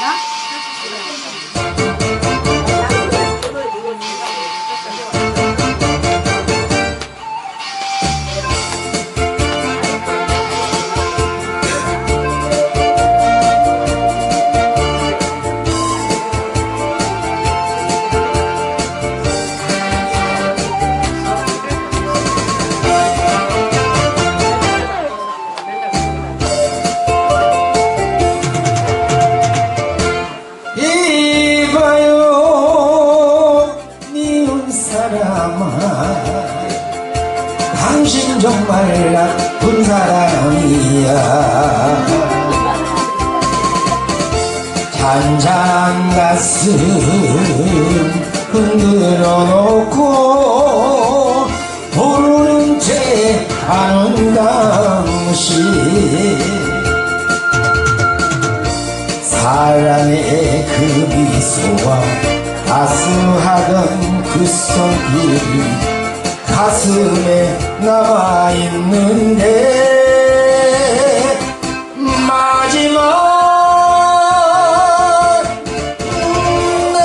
이 정말 나쁜 사람이야. 잔잔한 가슴 흔들어 놓고 모르는 채 하는 당신 사랑의 그 미소와 따스하던 그 손길이 가슴에 남아있는데 마지막 내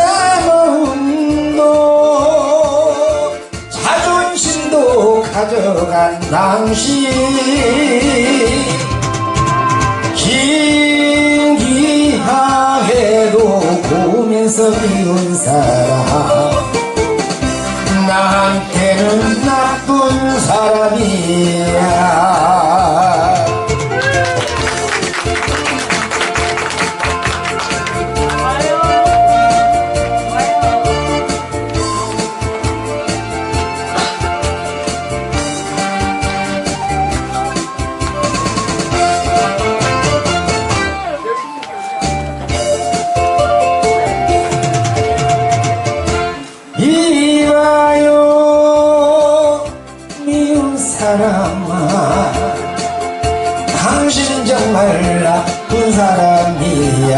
마음도 자존심도 가져간 당신 신기하게도 보면서 미운 사람 나쁜 사람이야 이 사람아 당신 정말 나쁜 사람이야.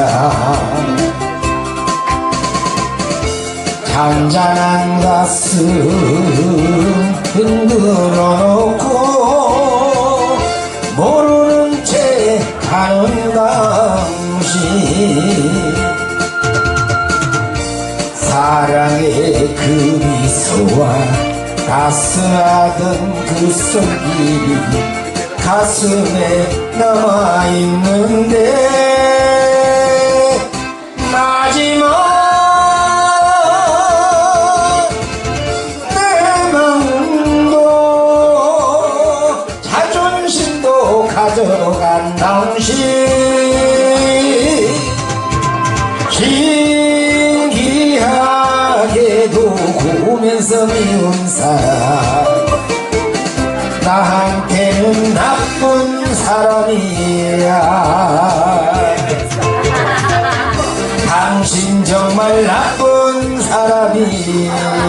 잔잔한 가슴 흔들어 놓고 모르는 채 가는 당신 사랑의 그 미소와 따스하던 그 손길이 가슴에 남아있는데 마지막 내 마음도 자존심도 가져간 당신 신기하게도 고면서 미운 나한테는 나쁜 사람이야. 당신 정말 나쁜 사람이야.